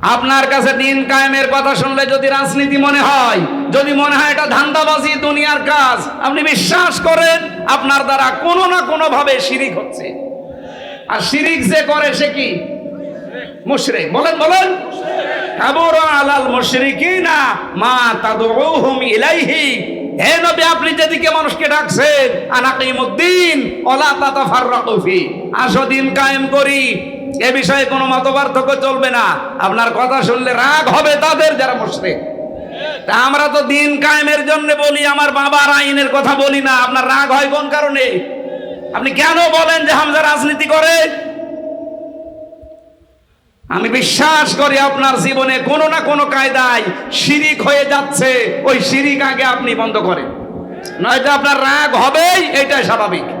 আপনার কাছে দিন কায়েমের কথা শুনলে যদি রাজনীতি মনে হয়, যদি মনে হয় এটা ধান্দাবাজি, দুনিয়ার কাজ, আপনি বিশ্বাস করেন, আপনার দ্বারা কোনো না কোনো ভাবে শিরিক হচ্ছে। আর শিরিক যে করে সে কি? মুশরিক। বলেন বলেন। কাবুরা আলাল মুশরিকিনা মা তাদউহুম ইলাইহি। হে নবী, আপনি যেদিকে মানুষকে ডাকছেন, আনাকিমুদ্দিন ওয়ালা তাতাফাররাকু ফি। আসো, দিন কায়েম করি। এ বিষয়ে কোনো মতপার্থক্য চলবে না। আপনার কথা শুনলে রাগ হবে তাদের যারা তা আমরা তো দিন কায়েমের জন্য বলি, আমার বাবার আইনের কথা বলি না। আপনার রাগ হয় কোন কারণে? আপনি কেন বলেন যে হামজা রাজনীতি করে? আমি বিশ্বাস করি আপনার জীবনে কোনো না কোনো কায়দায় শিরিক হয়ে যাচ্ছে। ওই শিরিক আগে আপনি বন্ধ করেন। নয়তো আপনার রাগ হবেই এটাই স্বাভাবিক।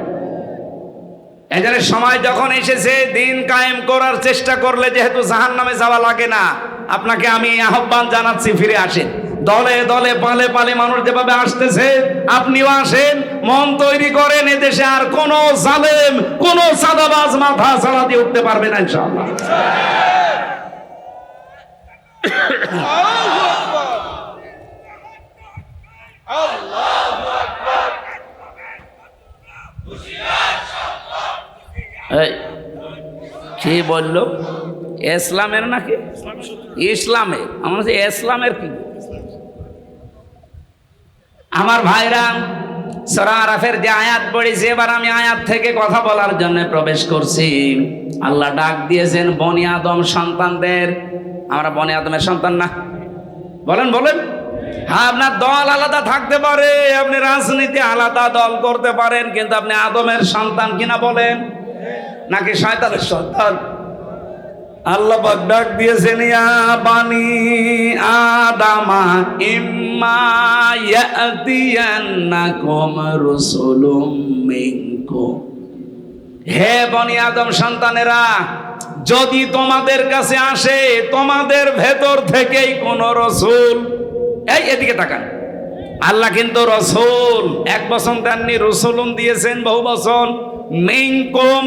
এজনের সময় যখন এসেছে, দিন কায়েম করার চেষ্টা করলে যেহেতু জাহান নামে যাওয়া লাগে না, আপনাকে আমি আহ্বান জানাচ্ছি, ফিরে আসেন। দলে দলে, পালে পালে মানুষ যেভাবে আসতেছে, আপনিও আসেন, মন তৈরি করেন, এদেশে আর কোন জালেম, কোন সাদাবাজ মাথা ছাড়া দিয়ে উঠতে পারবে না এই, কি বলল? ইসলামের নাকি? ইসলামে। আমার ইসলামের কি? আমার ভাইরা সরা যে আয়াত পড়েছে এবার আমি আয়াত থেকে কথা বলার জন্য প্রবেশ করছি। আল্লাহ ডাক দিয়েছেন বনি আদম সন্তানদের। আমরা বনি আদমের সন্তান না। বলেন বলেন। হ্যাঁ আপনার দল আলাদা থাকতে পারে আপনি রাজনীতি আলাদা দল করতে পারেন কিন্তু আপনি আদমের সন্তান কিনা বলেন? নাকি শয়তানের সন্তান? আল্লাহ ডাক দিয়েছেন বানি আদামা, ইম্মা হে বনি আদম সন্তানেরা, যদি তোমাদের কাছে আসে, তোমাদের ভেতর থেকেই কোন রসুল, এই এদিকে তাকান। আল্লাহ কিন্তু রসুল, এক বছর দেননি, রসুলুন দিয়েছেন বহু বছর মিনকুম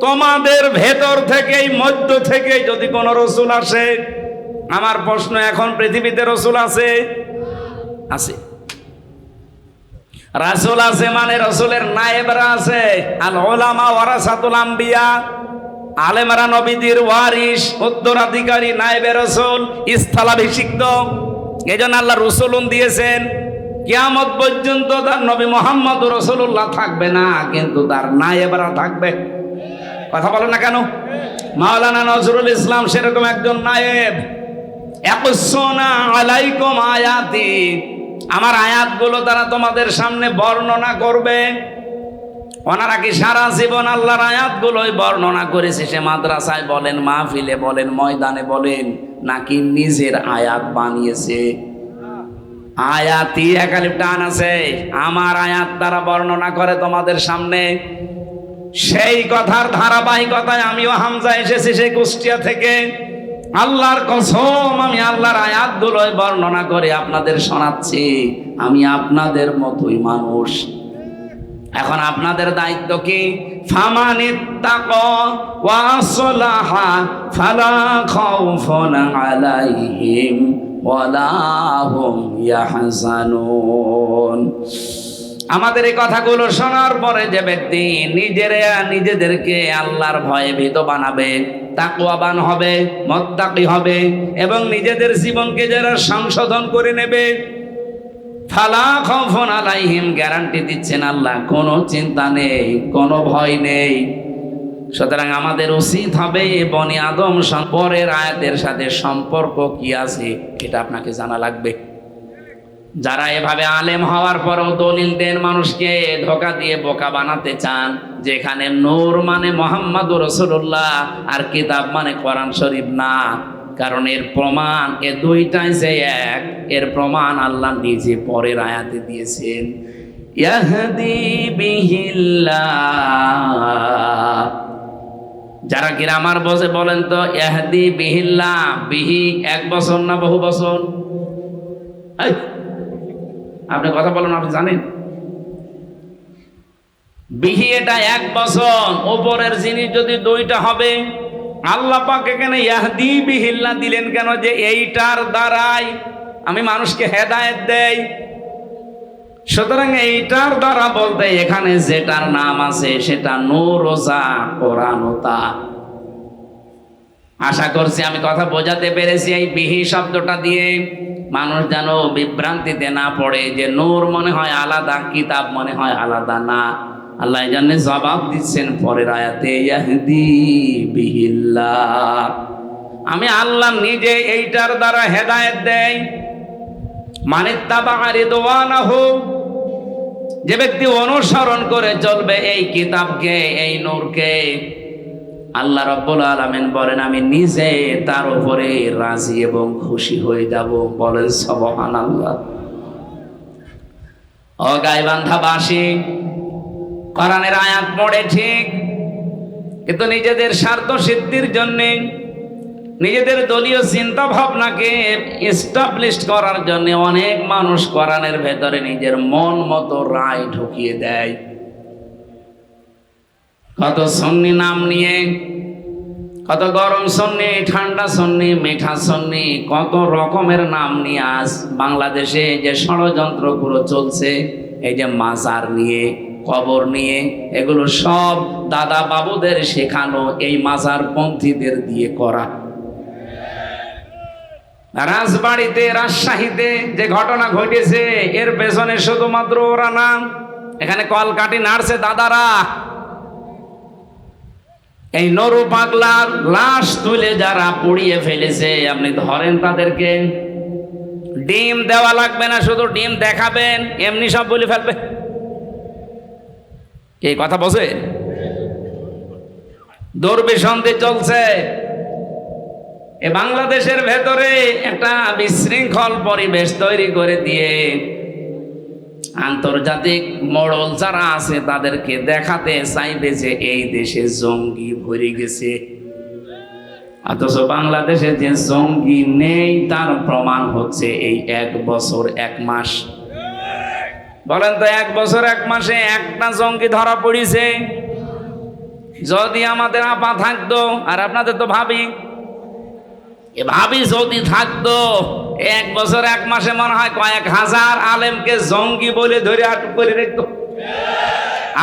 তোমাদের ভেতর থেকেই, মধ্য থেকে যদি কোন রসুল আসে, আমার প্রশ্ন, এখন পৃথিবীতে রসুল আছে? আছে। রাসুল আছে মানে রসুলের নায়েবরা আছে। আল ওলামা ওয়ারাসাতুল আম্বিয়া, আলেমরা নবীদের ওয়ারিস উত্তরাধিকারী, নায়েবে রসুল, স্থলাভিষিক্ত। এই জন্য আল্লাহ রসুলুন দিয়েছেন। কিয়ামত পর্যন্ত তার নবী মোহাম্মদ রসুল্লাহ থাকবে না, কিন্তু তার নায়েবরা থাকবে। কথা বলো না কেন? মাওলানা নজরুল ইসলাম সেরকম একজন নায়েব। একসোনা আলাইকুম আয়াতি। আমার আয়াতগুলো তারা তোমাদের সামনে বর্ণনা করবে। ওনারা কি সারা জীবন আল্লাহর আয়াতগুলোই বর্ণনা করেছে? সে মাদ্রাসায় বলেন, মাহফিলে বলেন, ময়দানে বলেন, নাকি নিজের আয়াত বানিয়েছে? আয়াতি একালিপ টান আছে। আমার আয়াত তারা বর্ণনা করে তোমাদের সামনে। সেই কথার ধারাবাহিকতায় আমিও হামজা এসেছি সেই কুষ্টিয়া থেকে। আল্লাহর কসম, আমি আল্লাহর আয়াতগুলোই বর্ণনা করে আপনাদের শোনাচ্ছি। আমি আপনাদের মতোই মানুষ। এখন আপনাদের দায়িত্ব কি? ফামানিত্তাক আমাদের এই কথাগুলো শোনার পরে যে ব্যক্তি নিজেরা নিজেদেরকে আল্লাহর ভয়ে ভীত বানাবে তাকুয়াবান হবে, মত্তাকি হবে এবং নিজেদের জীবনকে যারা সংশোধন করে নেবে, ফালা আলাইহিম গ্যারান্টি দিচ্ছেন আল্লাহ, কোনো চিন্তা নেই, কোনো ভয় নেই। সুতরাং আমাদের উচিত হবে বনি আদম পরের আয়াতের সাথে সম্পর্ক কি আছে এটা আপনাকে জানা লাগবে। যারা এভাবে আলেম হওয়ার পরেও দলিল দেন মানুষকে ধোকা দিয়ে বোকা বানাতে চান, যেখানে নূর মানে মোহাম্মদ রসুল্লাহ আর কিতাব মানে কোরআন শরীফ না, কারণ এর প্রমাণ এ দুইটাই যে এক, এর প্রমাণ আল্লাহ নিজে পরের আয়াতে দিয়েছেন। ইয়াহদি বিহিল্লাহ যারা গ্রামার বসে বলেন তো, এহদি বিহিল্লা, বিহি এক বছর না বহু বছর? আপনি কথা বলেন, আপনি জানেন? বিহি এটা এক বছর, ওপরের জিনিস যদি দুইটা হবে, আল্লাহ এখানে ইয়াহদি বিহিল্লা দিলেন কেন যে এইটার দ্বারাই আমি মানুষকে হেদায়েত দেই? সুতরাং এইটার দ্বারা বলতে এখানে যেটার নাম আছে সেটা নূরোজা কোরআন ও আশা করছি আমি কথা বোঝাতে পেরেছি এই বিহি শব্দটা দিয়ে। মানুষ যেন বিভ্রান্তিতে না পড়ে যে নূর মনে হয় আলাদা, কিতাব মনে হয় আলাদা না। আল্লাহ জানে জবাব দিচ্ছেন পরের আয়াতে বিহিল্লাহ। আমি আল্লাহ নিজে এইটার দ্বারা হেদায়েত দেয় দোয়ানা হোক যে ব্যক্তি অনুসরণ করে চলবে এই কিতাবকে, এই নূরকে, আল্লাহ রব্বুল আলমেন বলেন, আমি নিজে তার উপরে রাজি এবং খুশি হয়ে যাব। বলেন সবহান আল্লাহ ও গাইবান্ধাবাসী, কোরআনের আয়াত পড়ে ঠিক, কিন্তু নিজেদের স্বার্থ সিদ্ধির জন্যে নিজেদের দলীয় চিন্তা ভাবনাকে এস্টাবলিশ করার জন্য অনেক মানুষ কোরআনের ভেতরে নিজের মন মতো রায় ঢুকিয়ে দেয়। কত সন্নি নাম নিয়ে, কত গরম সন্নি, ঠান্ডা সন্নি, মিঠা সন্নি, কত রকমের নাম নিয়ে আজ বাংলাদেশে যে ষড়যন্ত্রগুলো চলছে, এই যে মাজার নিয়ে, কবর নিয়ে, এগুলো সব দাদা বাবুদের শেখানো এই মাজার পন্থীদের দিয়ে করা। রাজবাড়িতে, রাজশাহীতে যে ঘটনা ঘটেছে, এর পেছনে শুধুমাত্র ওরা না, এখানে কলকাটি নাড়ছে দাদারা। এই নরু পাগলার লাশ তুলে যারা পুড়িয়ে ফেলেছে, আপনি ধরেন তাদেরকে। ডিম দেওয়া লাগবে না, শুধু ডিম দেখাবেন, এমনি সব বলে ফেলবে। এই কথা বসে দুর্বিসন্ধি চলছে। এ বাংলাদেশের ভেতরে একটা বিশৃঙ্খল পরিবেশ তৈরি করে দিয়ে আন্তর্জাতিক মডল যারা আছে তাদেরকে দেখাতে চাইবে যে এই দেশে জঙ্গি ভরে গেছে। অথচ বাংলাদেশে যে জঙ্গি নেই, তার প্রমাণ হচ্ছে এই এক বছর, এক মাস। বলেন তো, এক বছর, এক মাসে একটা জঙ্গি ধরা পড়িছে। যদি আমাদের আপা থাকতো, আর আপনাদের তো ভাবি এ ভাবি যদি থাকতো, এক বছর, এক মাসে মনে হয় কয়েক হাজার আলেমকে জঙ্গি বলে ধরে আটক করে রাখতো।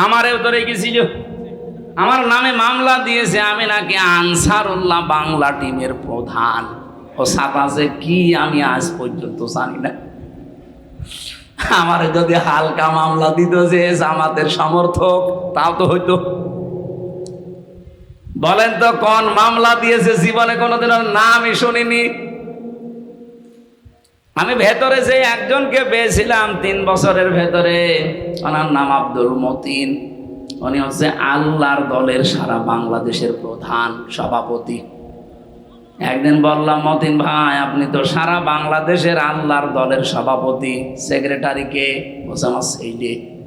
আমারেও তো রেখেছিল। আমার নামে মামলা দিয়েছে, আমি নাকি আনসারুল্লাহ বাংলা টিমের প্রধান। ও সাতাশে কি আমি আজ পর্যন্ত জানি না। আমার যদি হালকা মামলা দিত যে জামাতের সমর্থক, তাও তো হইতো। বলেন তো, কোন মামলা দিয়েছে জীবনে কোনোদিন? নামই শুনিনি। আমি ভেতরে যে একজনকে পেয়েছিলাম তিন বছরের ভেতরে, ওনার নাম আব্দুল মতিন। উনি হচ্ছে আল্লাহর দলের সারা বাংলাদেশের প্রধান সভাপতি। একদিন বললাম, মতিন ভাই, আপনি তো সারা বাংলাদেশের আল্লাহর দলের সভাপতি। সেক্রেটারিকে আমার সেইডে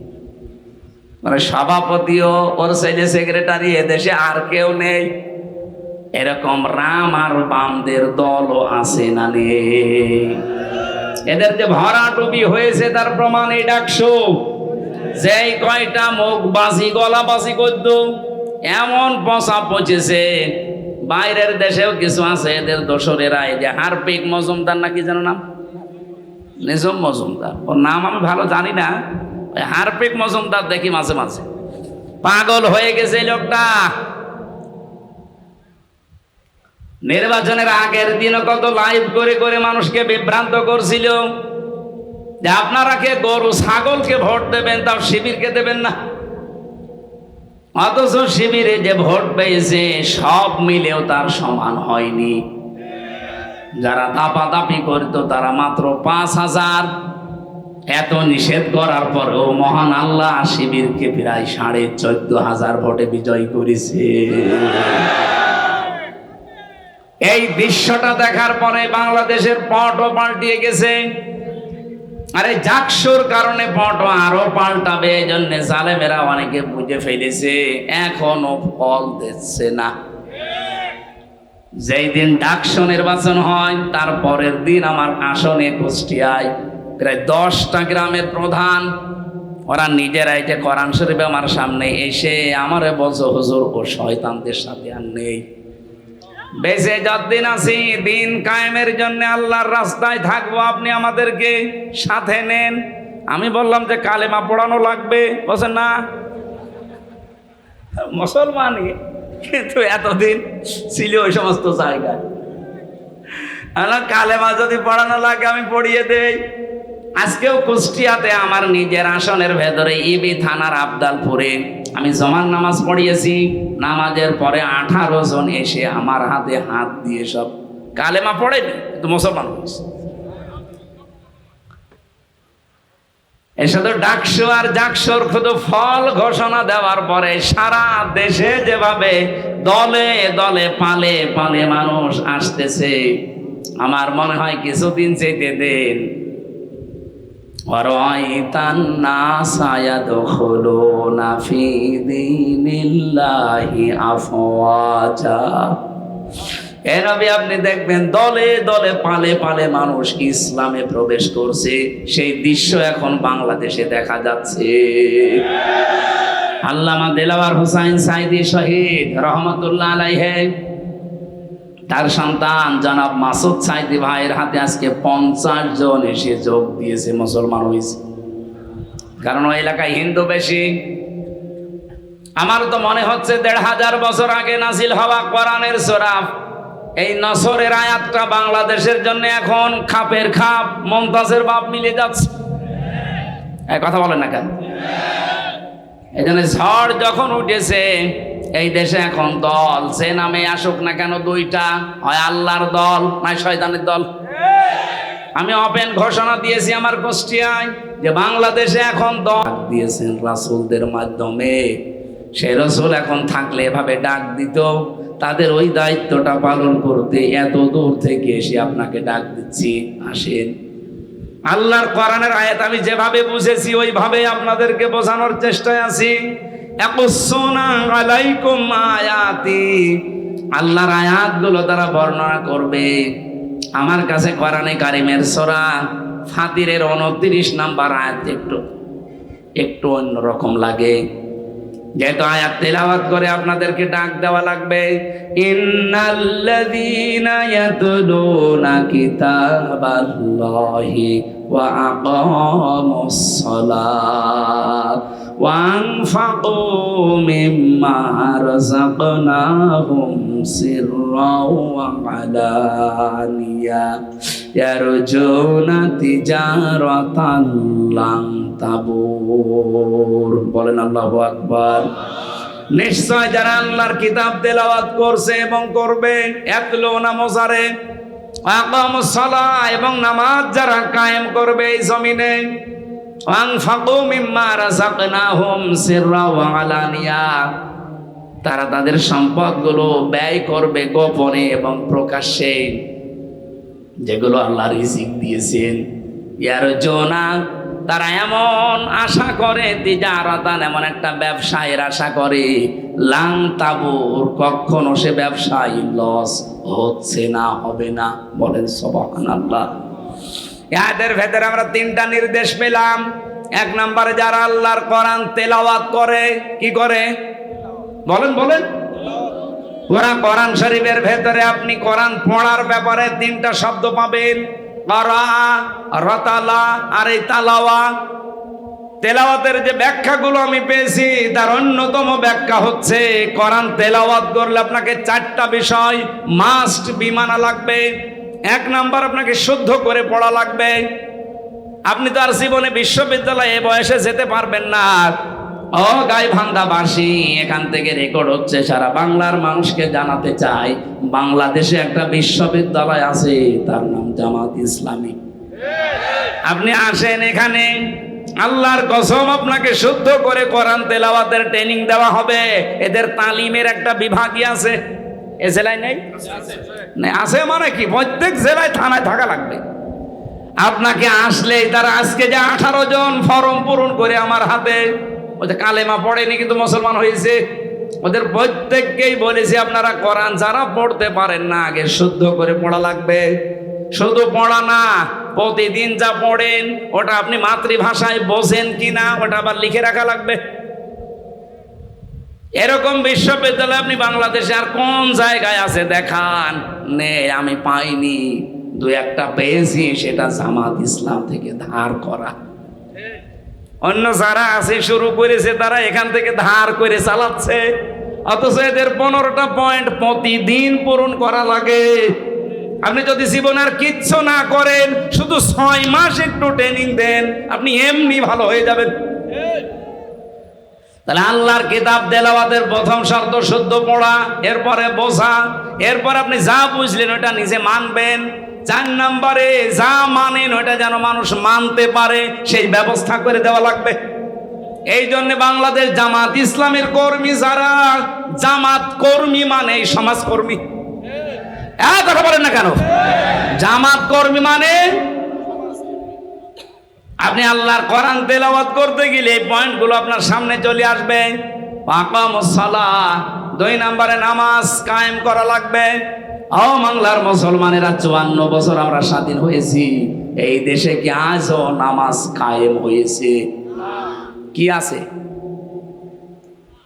মানে সভাপতিও ওর ছেলে সেক্রেটারি এদেশে আর কেউ নেই। এরকম রাম আর বামদের দলও আছে না এদের যে ভরা টুপি হয়েছে, তার প্রমাণ এই ডাকশো যেই কয়টা মুখ বাসি গলা বাসি করত, এমন পচা পচেছে বাইরের দেশেও কিছু আছে, এদের দোসরেরা এই যে হারপিক মজুমদার নাকি যেন নাম? নিজম মজুমদার। ওর নাম আমি ভালো জানি না। হারপিক মজুমদার দেখি মাঝে মাঝে। পাগল হয়ে গেছে লোকটা। নির্বাচনের আগের দিনও কত লাইভ করে করে মানুষকে বিভ্রান্ত করছিল। যে আপনারা কে গরু ছাগলকে ভোট দেবেন, তাও শিবিরকে দেবেন না। অথচ শিবিরে যে ভোট পেয়েছে, সব মিলেও তার সমান হয়নি। যারা দাপাদাপি করতো, তারা মাত্র পাঁচ হাজার। এত নিষেধ করার পরেও মহান আল্লাহ শিবিরকে প্রায় সাড়ে চোদ্দ হাজার ভোটে বিজয় করেছে। এই দৃশ্যটা দেখার পরে বাংলাদেশের পটও পাল্টিয়ে গেছে। আরে জাকসুর কারণে পটও আরও পাল্টাবে এই জন্য জালেমেরা অনেকে বুঝে ফেলেছে, এখনও ফল দিচ্ছে না। যেই দিন ডাকসু নির্বাচন হয়, তার পরের দিন আমার আসনে কুষ্টিয়ায় প্রায় দশটা গ্রামের প্রধান, ওরা নিজেরাই যে কোরআন শরীফ আমার সামনে এসে আমারে বলছো, হুজুর, ও শয়তানদের সাথে আর নেই। বেঁচে যতদিন আছি, দিন কায়েমের জন্য আল্লাহর রাস্তায় থাকব, আপনি আমাদেরকে সাথে নেন। আমি বললাম যে কালেমা পড়ানো লাগবে। বলছেন না মুসলমানই কিন্তু এতদিন ছিল ওই সমস্ত জায়গায়। কালেমা যদি পড়ানো লাগে, আমি পড়িয়ে দেই। আজকেও কুষ্টিয়াতে আমার নিজের আসনের ভেতরে ইবি থানার আবদালপুরে আমি জমান নামাজ পড়িয়েছি। নামাজের পরে আঠারো জন এসে আমার হাতে হাত দিয়ে সব কালেমা পড়েনি, কিন্তু মুসলমান এর সাথে ডাকসু আর জাকসুর শুধু ফল ঘোষণা দেওয়ার পরে সারা দেশে যেভাবে দলে দলে পালে পালে মানুষ আসতেছে, আমার মনে হয় কিছুদিন যেতে দেন। ورأيت الناس يدخلون في دين الله أفواجا এ নবী আপনি দেখবেন দলে দলে পালে পালে মানুষ ইসলামে প্রবেশ করছে সেই দৃশ্য এখন বাংলাদেশে দেখা যাচ্ছে আল্লামা দেলাওয়ার হুসাইন সাইদি শহীদ রহমতুল্লাহ আলাইহে তার সন্তান জনাব মাসুদ সাইদি ভাইয়ের হাতে আজকে পঞ্চাশ জন এসে যোগ দিয়েছে, মুসলমান হয়েছে। কারণ ওই এলাকায় হিন্দু বেশি। আমার তো মনে হচ্ছে দেড় হাজার বছর আগে নাসিল হওয়া কোরআনের সোরাফ এই নসরের আয়াতটা বাংলাদেশের জন্য এখন খাপের খাপ, মমতাজের বাপ মিলে যাচ্ছে। কথা বলেন না কেন? এই জন্য ঝড় যখন উঠেছে এই দেশে এখন দল সে নামে আসুক না কেন দুইটা, হয় আল্লাহর দল, নয় শয়তানের দল। আমি অপেন ঘোষণা দিয়েছি আমার কুষ্টিয়ায় যে বাংলাদেশে এখন দল। দিয়েছেন রাসুলদের মাধ্যমে। সে রসুল এখন থাকলে এভাবে ডাক দিত। তাদের ওই দায়িত্বটা পালন করতে এত দূর থেকে এসে আপনাকে ডাক দিচ্ছি, আসেন। আল্লাহর কোরআনের আয়াত আমি যেভাবে বুঝেছি, ওইভাবে আপনাদেরকে বোঝানোর চেষ্টায় আছি। আলাইকুম আয়াতি। আল্লাহর আয়াতগুলো তারা বর্ণনা করবে। আমার কাছে কোরআনে কারিমের সূরা ফাতিরের 29 নাম্বার আয়াত একটু একটু অন্যরকম লাগে। যেহেতু আয়াত তেলাওয়াত করে আপনাদেরকে ডাক দেওয়া লাগবে, ইন্নাল্লাযীনা ইয়াতলুনা কিতাবাল্লাহি ওয়া আকামুস সালাত। মিম্মা রাযাকনাহুম সিররাও ওয়া আলানিয়া ইয়ারজুনা তিজারাতান লান তাবুর বলেন আল্লাহু আকবার। নিশ্চয় যারা আল্লাহর কিতাব তেলাওয়াত করছে এবং করবে এতলোনা মোজারে আকামুস সালাহ এবং নামাজ যারা কায়েম করবে এই জমিনে তারা তাদের সম্পদগুলো ব্যয় করবে গোপনে এবং প্রকাশ্যে, যেগুলো আল্লাহ রিজিক দিয়েছেন। ইয়ার জোনা তারা এমন আশা করে, তিজারাতান এমন একটা ব্যবসায়ের আশা করে, লাং তাবুর, কখনো সে ব্যবসায়ী লস হচ্ছে না, হবে না, বলেন সবান আল্লাহ এদের ভেতরে আমরা তিনটা নির্দেশ পেলাম। এক নম্বরে যারা আল্লাহর কোরআন তেলাওয়াত করে, কি করে? বলেন বলেন। ওরা কোরআন শরীফের ভেতরে আপনি কোরআন পড়ার ব্যাপারে তিনটা শব্দ পাবেন। রতালা আর এই তালাওয়া। তেলাওয়াতের যে ব্যাখ্যাগুলো আমি পেয়েছি, তার অন্যতম ব্যাখ্যা হচ্ছে, কোরআন তেলাওয়াত করলে আপনাকে চারটা বিষয় মাস্ট বিমানা লাগবে। এক নাম্বার আপনাকে শুদ্ধ করে পড়া লাগবে। আপনি তো আর জীবনে বিশ্ববিদ্যালয়ে বয়সে যেতে পারবেন না। ও গাইভান্দাবাসী এখান থেকে রেকর্ড হচ্ছে, সারা বাংলার মানুষকে জানাতে চাই। বাংলাদেশে একটা বিশ্ববিদ্যালয় আছে, তার নাম জামাত ইসলামী। আপনি আসেন এখানে, আল্লাহর কসম আপনাকে শুদ্ধ করে কোরআন তেলাওয়াতের ট্রেনিং দেওয়া হবে। এদের তালিমের একটা বিভাগই আছে। এ জেলায় নেই? আছে মানে কি? প্রত্যেক জেলায় থানায় থাকা লাগবে। আপনাকে আসলে তারা আজকে যে আঠারো জন ফর্ম পূরণ করে আমার হাতে ওদের কালেমা পড়েনি কিন্তু মুসলমান হয়েছে, ওদের প্রত্যেককেই বলেছি আপনারা কোরআন যারা পড়তে পারেন না, আগে শুদ্ধ করে পড়া লাগবে। শুধু পড়া না, প্রতিদিন যা পড়েন, ওটা আপনি মাতৃভাষায় বোঝেন কি না ওটা আবার লিখে রাখা লাগবে। এরকম বিশ্ববিদ্যালয় আপনি বাংলাদেশে আর কোন জায়গায় আছে দেখান? নে, আমি পাইনি। দু একটা পেয়েছি, সেটা জামাত ইসলাম থেকে ধার করা। অন্য যারা আছে, শুরু করেছে, তারা এখান থেকে ধার করে চালাচ্ছে। অথচ এদের পনেরোটা পয়েন্ট প্রতিদিন পূরণ করা লাগে। আপনি যদি জীবনে আর কিচ্ছু না করেন, শুধু ছয় মাস একটু ট্রেনিং দেন, আপনি এমনি ভালো হয়ে যাবেন। তাহলে আল্লাহর কিতাব দেলাওয়াতের প্রথম শর্ত শুদ্ধ পড়া, এরপরে বোঝা, এরপর আপনি যা বুঝলেন ওটা নিজে মানবেন। চার নম্বরে যা মানেন ওটা যেন মানুষ মানতে পারে, সেই ব্যবস্থা করে দেওয়া লাগবে। এই জন্য বাংলাদেশ জামাত ইসলামের কর্মী যারা, জামাত কর্মী মানে সমাজকর্মী কথা বলেন না কেন? জামাত কর্মী মানে আপনি আল্লাহর কোরআন তেলাওয়াত করতে গেলে এই পয়েন্টগুলো আপনার সামনে চলে আসবে। পাকাম সালাহ দুই নম্বরে নামাজ কায়েম করা লাগবে। ও বাংলার মুসলমানেরা চুয়ান্ন বছর আমরা স্বাধীন হয়েছি। এই দেশে কি আজও নামাজ কায়েম হয়েছে? কি আছে?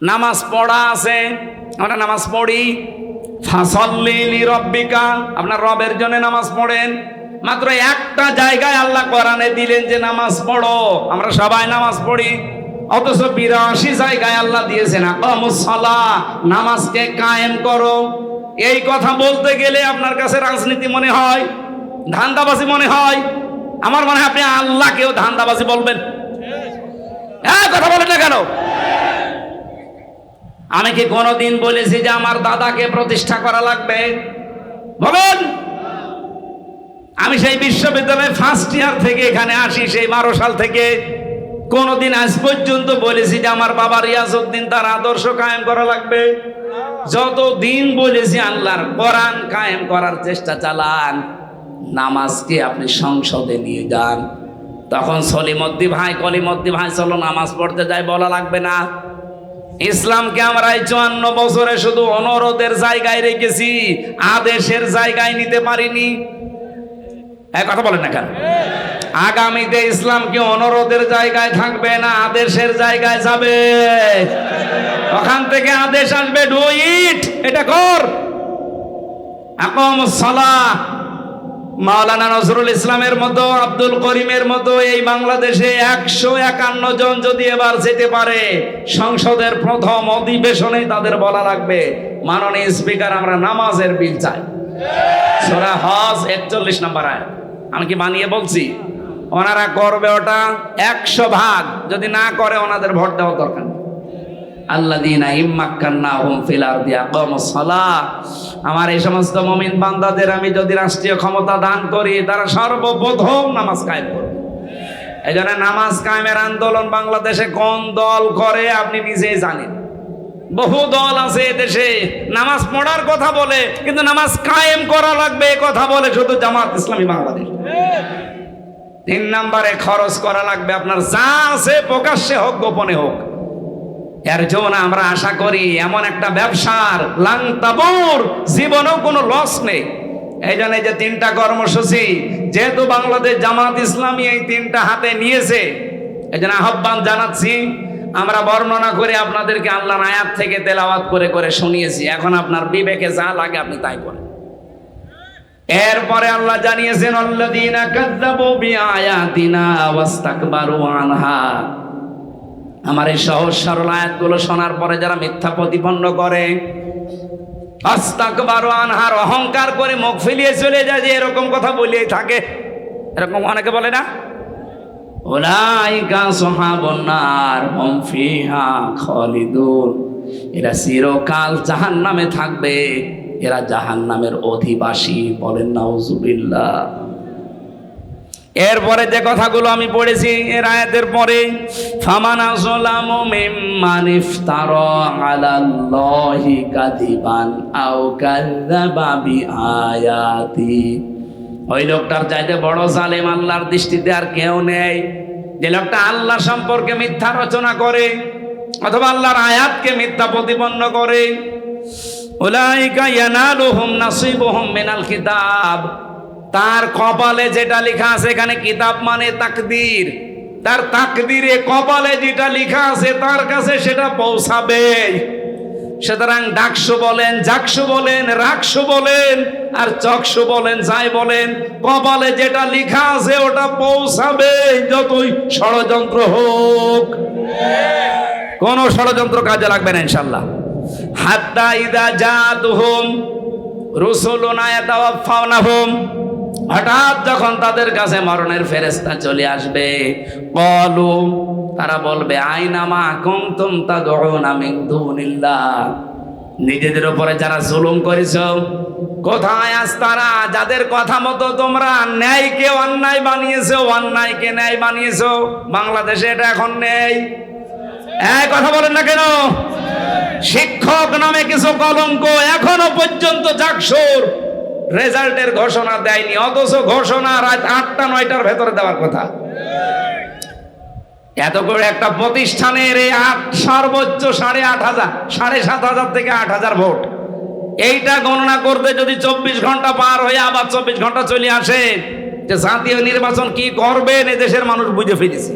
নামাজ পড়া আছে। আমরা নামাজ পড়ি। ফাসল্লি রব্বিকা, আপনার রবের জন্য নামাজ পড়েন। মাত্র একটা জায়গায় আল্লাহ কোরআনে দিলেন যে নামাজ পড়ো। আমরা সবাই নামাজ পড়ি। অথচ বিরাশি জায়গায় আল্লাহ দিয়েছেন নামাজকে কায়েম করো। এই কথা বলতে গেলে আপনার কাছে রাজনীতি মনে হয়, ধান্দাবাজি মনে হয়? আমার মনে হয় আপনি আল্লাহকেও ধান্দাবাজি বলবেন। হ্যাঁ কথা বলেন না কেন? আমি কি কোনোদিন বলেছি যে আমার দাদাকে প্রতিষ্ঠা করা লাগবে? বলুন। আমি সেই বিশ্ববিদ্যালয়ে ফার্স্ট ইয়ার থেকে এখানে আসি, সেই বারো সাল থেকে। কোনোদিন আজ পর্যন্ত বলেছি যে আমার বাবা রিয়াজউদ্দিন তার আদর্শ কায়েম করা লাগবে। যত দিন বলেছি আল্লাহর কোরআন কায়েম করার চেষ্টা চালান, নামাজকে আপনি সংসদে নিয়ে যান। তখন সলিমদ্দি ভাই কলিমদ্দি ভাই, চলো নামাজ পড়তে যাই, বলা লাগবে না। ইসলামকে আমরা এই চুয়ান্ন বছরে শুধু অনুরোধের জায়গায় রেখেছি, আদেশের জায়গায় নিতে পারিনি। কথা বলেন না কেন? আগামীতে ইসলাম কি অনুরোধের জায়গায় থাকবে না, আদেশের জায়গায় যাবে। ওখান থেকে আদেশ আসবে, ডু ইট, এটা কর। আকম সালাহ মাওলানা নজরুল ইসলামের মতো, আব্দুল করিমের মতো এই বাংলাদেশে একশো একান্ন জন যদি এবার যেতে পারে, সংসদের প্রথম অধিবেশনে তাদের বলা লাগবে, মাননীয় স্পিকার, আমরা নামাজের বিল চাই। সোরা হজ একচল্লিশ নম্বর আয় আমি কি বানিয়ে বলছি? ওনারা করবে ওটা একশো ভাগ। যদি না করে, ওনাদের ভোট দেওয়া দরকার আমার এই সমস্ত মুমিন বান্দাদের আমি যদি রাষ্ট্রীয় ক্ষমতা দান করি, তারা সর্বপ্রথম নামাজ কায়েম করবে। এই জন্য নামাজ কায়েমের আন্দোলন বাংলাদেশে কোন দল করে, আপনি নিজেই জানেন। বহু দল আছে দেশে নামাজ পড়ার কথা বলে, কিন্তু নামাজ কায়েম করা লাগবে কথা বলে শুধু জামাত ইসলামী বাংলাদেশ। তিন নম্বরে খরচ করা লাগবে আপনার যা আছে, প্রকাশ্যে হোক, গোপনে হোক। এর জন্য আমরা আশা করি, এমন একটা ব্যবসার লাংতাবুর জীবনেও কোনো লস নেই। এই জন্য যে তিনটা কর্মসূচি, যেহেতু বাংলাদেশ জামাত ইসলামী এই তিনটা হাতে নিয়েছে এই জন্য আহ্বান জানাচ্ছি আমরা বর্ণনা করে আপনাদেরকে আল্লাহর আয়াত থেকে তেলাওয়াত করে করে শুনিয়েছি। এখন আপনার বিবেকে যা লাগে আপনি তাই করেন। এরপরে আল্লাহ জানিয়েছেন, আল্লাযীনা কাযযাবু বিআয়াতিনা ওয়াস্তাকবারু আনহা। আমার এই সহজ সরল আয়াতগুলো শোনার পরে যারা মিথ্যা প্রতিপন্ন করে আস্তাকবারু আনহার অহংকার করে মুখ ফেলিয়ে চলে যায় যে এরকম কথা বলিয়েই থাকে। এরকম অনেকে বলে না? ওলাইকা সোহাবন্নার হুম ফিহা খালিদুন। এরা চিরকাল জাহান্নামে থাকবে। এরা জাহান্নামের অধিবাসী বলেন নাউজুবিল্লাহ। এরপরে যে কথাগুলো আমি পড়েছি এর আয়াতের পরে, ফামানা জলামু মিম্মান ইফতারা আলাল্লাহি কাযিবান আও কাযযাবা বিআয়াতি। ওই লোকটার চাইতে বড় জালেম আল্লাহর দৃষ্টিতে আর কেউ নেই। যে লোকটা আল্লাহ সম্পর্কে মিথ্যা রচনা করে অথবা আল্লাহর আয়াতকে মিথ্যা প্রতিপন্ন করে। তার কপালে যেটা লেখা আছে এখানে কিতাব মানে তাকদীর। তার তাকদীরে কপালে যেটা লেখা আছে তার কাছে সেটা পৌঁছাবে সুতরাং ডাকসু বলেন, জাকসু বলেন, রাকসু বলেন, আর চকসু বলেন, যাই বলেন, কপালে যেটা লেখা আছে ওটা পৌঁছাবে যতই ষড়যন্ত্র হোক। কোন ষড়যন্ত্র কাজে লাগবে না, ইনশাল্লাহ। হাত্তা ইদা জাতুহুম, রুসুলুনা ইয়াতাওয়াফাউনাহুম হঠাৎ যখন তাদের কাছে মরণের ফেরেশতা চলে আসবে, বলো, তারা বলবে আইনামা কুনতুম তাদউনা মিন দুনিল্লাহ। নিজেদের উপরে যারা জুলুম করেছ, কোথায় আজ তারা? যাদের কথা মতো তোমরা ন্যায়কে অন্যায় বানিয়েছো, অন্যায়কে ন্যায় বানিয়েছো, বাংলাদেশে এটা এখন নেই। কথা বলেন না কেন? শিক্ষক নামে কিছু কলঙ্ক এখনও পর্যন্ত জাকসুর রেজাল্টের ঘোষণা দেয়নি, অথচ ঘোষণা রাত আটটা, নয়টার ভেতরে দেওয়ার কথা। এত করে একটা প্রতিষ্ঠানের আট, সর্বোচ্চ সাড়ে আট হাজার, সাড়ে সাত হাজার থেকে আট হাজার ভোট। এইটা গণনা করতে যদি চব্বিশ ঘণ্টা পার হয়ে আবার চব্বিশ ঘণ্টা চলে আসে, যে জাতীয় নির্বাচন কি করবেন এদেশের মানুষ বুঝে ফিরেছে।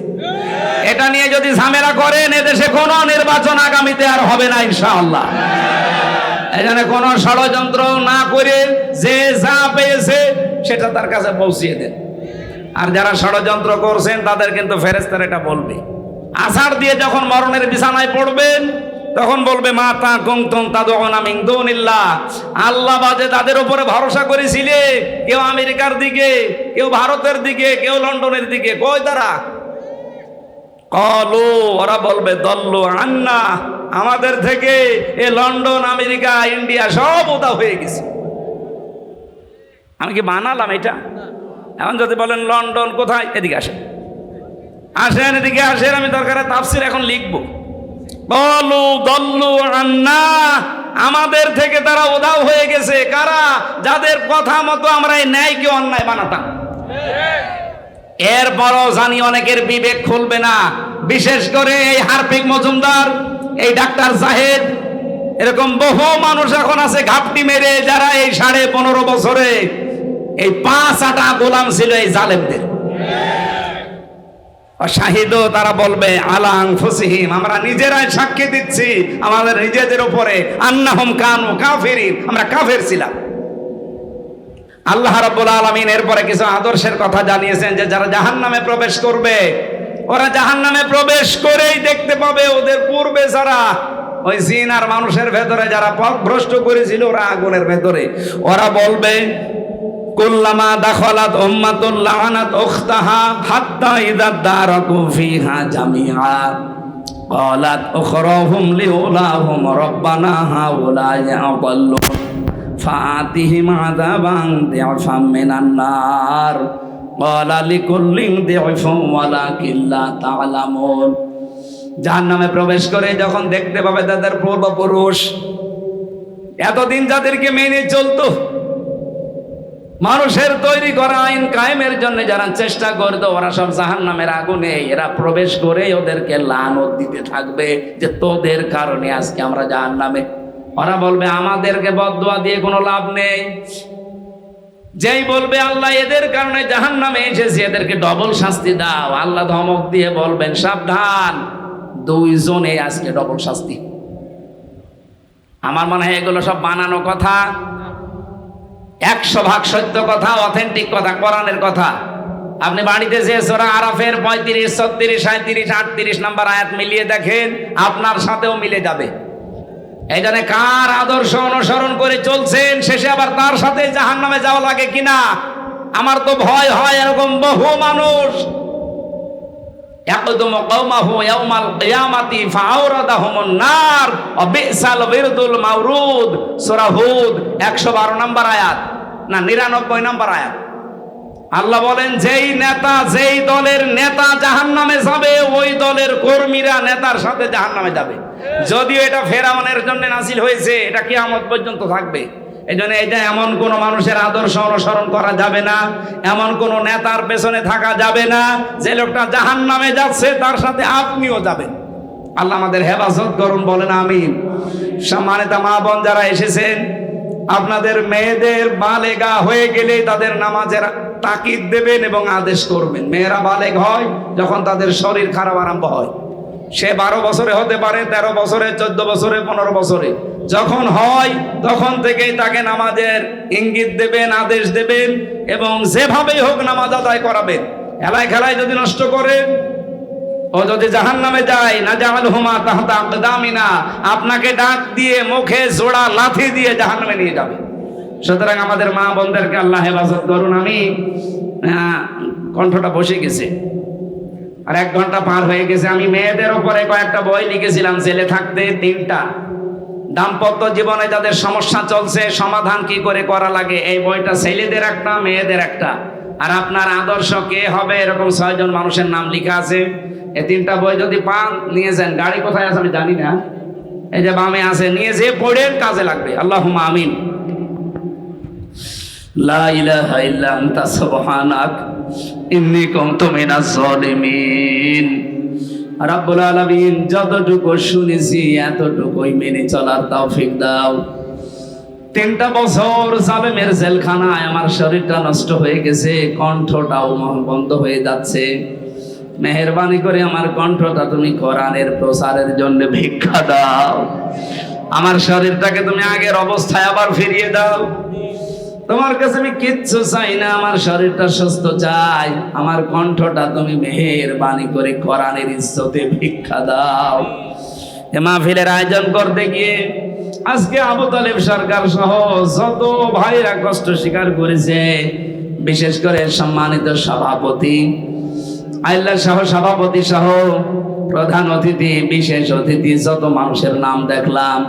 এটা নিয়ে যদি ঝামেলা করেন এদেশে কোনো নির্বাচন আগামীতে আর হবে না, ইনশাআল্লাহ। এখানে কোনো ষড়যন্ত্র না করে যে যা পেয়েছে, সেটা তার কাছে পৌঁছিয়ে দেন। আর যারা ষড়যন্ত্র করছেন, তাদের কিন্তু ফেরেস্তার এটা বলবে। আষাঢ় দিয়ে যখন মরণের বিছানায় পড়বেন, তখন বলবে মা মাতা কুমতুম তাদুনিল্লাহ আল্লাহ বাজে তাদের উপরে ভরসা করেছিলে, কেউ আমেরিকার দিকে, কেউ ভারতের দিকে, কেউ লন্ডনের দিকে। কই তারা? কলো, ওরা বলবে, দল্লো আন্না। আমাদের থেকে এ লন্ডন, আমেরিকা, ইন্ডিয়া সব উদা হয়ে গেছে। আমি কি বানালাম এটা? এখন যদি বলেন লন্ডন কোথায়, এদিকে আসেন। আসেন, এদিকে আসেন, আমি দরকারে তাফসির এখন লিখব। বলু, দল্লু, আন্না, আমাদের থেকে তারা উধাও হয়ে গেছে। কারা? যাদের কথা মতো আমরা এই ন্যায়কে অন্যায় বানাতাম। এরপরও জানি অনেকের বিবেক খুলবে না। বিশেষ করে এই হারপিক মজুমদার। এই ডাক্তার জাহেদ, এরকম বহু মানুষ এখন আছে ঘাপটি মেরে, যারা এই সাড়ে পনেরো বছরে এই পাঁচ আটা গোলাম ছিল এই জালেমদের। শাহিদ তারা বলবে, আলাং আমরা নিজেরাই সাক্ষী দিচ্ছি, আমাদের নিজেদের উপরে, আন্নাহম কানু কাফেরিন, আমরা কাফের ছিলাম। আল্লাহ রাব্বুল আলামিন এরপরে কিছু আদর্শের কথা জানিয়েছেন যে, যারা জাহান্নামে প্রবেশ করবে ওরা জাহান্নামে প্রবেশ করেই দেখতে পাবে ওদের পূর্বে যারা ওই জিন আর মানুষের ভেতরে যারা পথ ভ্রষ্ট করেছিল ওরা আগুনের ভেতরে ওরা বলবে কুল্লামা দাখলাত উম্মাতুল লাহানাত উখতাহা হাত্তা ইদা দারাকু ফিহা জামিআ قالت أخراهم لأولاهم ربنا هؤلاء أضلون فآتهم عذابا ضعفا من النار ওয়ালা লিকুল্লিন দিউফুন ওয়ালাকিল্লা তাআলামুন জাহান্নামে প্রবেশ করে যখন দেখতে পাবে তাদের পূর্বপুরুষ, এতদিন যাদেরকে মেনে চলতো, মানুষের তৈরি করা আইন কায়েমের জন্য যারা চেষ্টা করতো, ওরা সব জাহান নামের আগুনে, এরা প্রবেশ করে ওদেরকে লানত দিতে থাকবে যে তোদের কারণে আজকে আমরা জাহান নামে ওরা বলবে, আমাদেরকে বদোয়া দিয়ে কোনো লাভ নেই। যেই বলবে আল্লাহ, এদের কারণে জাহান নামে এসেছে, এদেরকে ডবল শাস্তি দাও। আল্লাহ ধমক দিয়ে বলবেন, সাবধান দুইজনে আজকে ডবল শাস্তি। আমার মনে হয় এগুলো সব বানানো কথা, একশো ভাগ সত্য কথা, অথেন্টিক কথা, কোরআনের কথা। আপনি বাড়িতে যে সোরা আরাফের পঁয়ত্রিশ, ছত্রিশ সাঁত্রিশ আটত্রিশ নাম্বার আয়াত মিলিয়ে দেখেন, আপনার সাথেও মিলে যাবে। এই কার আদর্শ অনুসরণ করে চলছেন? শেষে আবার তার সাথে জাহান নামে যাওয়া লাগে কিনা? আমার তো ভয় হয় এরকম বহু মানুষ। একশো বারো নম্বর আয়াত। না, নিরানব্বই নম্বর আয়াত। আল্লাহ বলেন, যেই নেতা, যেই দলের নেতা জাহান্নামে যাবে, ওই দলের কর্মীরা নেতার সাথে জাহান্নামে যাবে। যদিও এটা ফেরাউনের জন্য নাসিল হয়েছে, এটা কিয়ামত পর্যন্ত থাকবে। এই জন্য এটা এমন কোন মানুষের আদর্শ অনুসরণ করা যাবে না, এমন কোন নেতার পেছনে থাকা যাবে না, যে লোকটা জাহান নামে যাচ্ছে, তার সাথে আপনিও যাবেন। আল্লাহ আমাদের হেফাজত করুন, বলেন আমি সম্মানিত মা বোন যারা এসেছেন, আপনাদের মেয়েদের বালেগা হয়ে গেলে তাদের নামাজের তাকিদ দেবেন এবং আদেশ করবেন। মেয়েরা বালেক হয়, যখন তাদের শরীর খারাপ আরম্ভ হয়। সে বারো বছরে হতে পারে, তেরো বছরে, চোদ্দ বছরে, পনেরো বছরে। যখন হয়, তখন থেকেই তাকে নামাজের ইঙ্গিত দেবেন, আদেশ দেবেন এবং যেভাবেই হোক নামাজ আদায় করাবেন। খেলায় খেলায় যদি নষ্ট করে, ও যদি জাহান নামে যায় না জাহাল হুমা তাহতা আপনাকে ডাক দিয়ে মুখে জোড়া লাথি দিয়ে জাহান নামে নিয়ে যাবে। সুতরাং আমাদের মা বোনদেরকে আল্লাহ হেফাজত করুন, আমি কণ্ঠটা বসে গেছে। আর এক ঘণ্টা পার হয়ে গেছে, আমি মেয়েদের ওপরে কয়েকটা বই লিখেছিলাম ছেলে থাকতে তিনটা। দাম্পত্য জীবনে যাদের সমস্যা চলছে, সমাধান কি করে করা লাগে, এই বইটা ছেলেদের একটা, মেয়েদের একটা। আর আপনার আদর্শ কে হবে, এরকম ছয়জন মানুষের নাম লেখা আছে। এই তিনটা বই যদি পান, নিয়ে যান। গাড়ি কোথায় আছে আমি জানি না। এই যে বামে আছে, নিয়ে যে পড়েন, কাজে লাগবে। আল্লাহ আমিন। লা আলামিন যতটুকু শুনেছি, এতটুকুই মেনে চলার তৌফিক দাও। তিনটা বছর জালেমের জেলখানায় আমার শরীরটা নষ্ট হয়ে গেছে, কণ্ঠটাও বন্ধ হয়ে যাচ্ছে। মেহরবানি করে আমার কণ্ঠটা তুমি কোরআনের প্রসারের জন্য ভিক্ষা দাও। আমার শরীরটাকে তুমি আগের অবস্থায় আবার ফিরিয়ে দাও। তোমার কাছে আমি কিচ্ছু চাই না, আমার শরীরটা সুস্থ চাই, আমার কণ্ঠটা তুমি মেহেরবানি করে কোরআনের ইজ্জতে ভিক্ষা দাও। এ মাহফিলের আয়োজন করতে গিয়ে আজকে আবু তালেব সরকার সহ যত ভাইরা কষ্ট স্বীকার করেছে, বিশেষ করে সম্মানিত সভাপতি, আল্লাহ সহ সভাপতি সহ প্রধান অতিথি, বিশেষ অতিথি, যত মানুষের নাম দেখলাম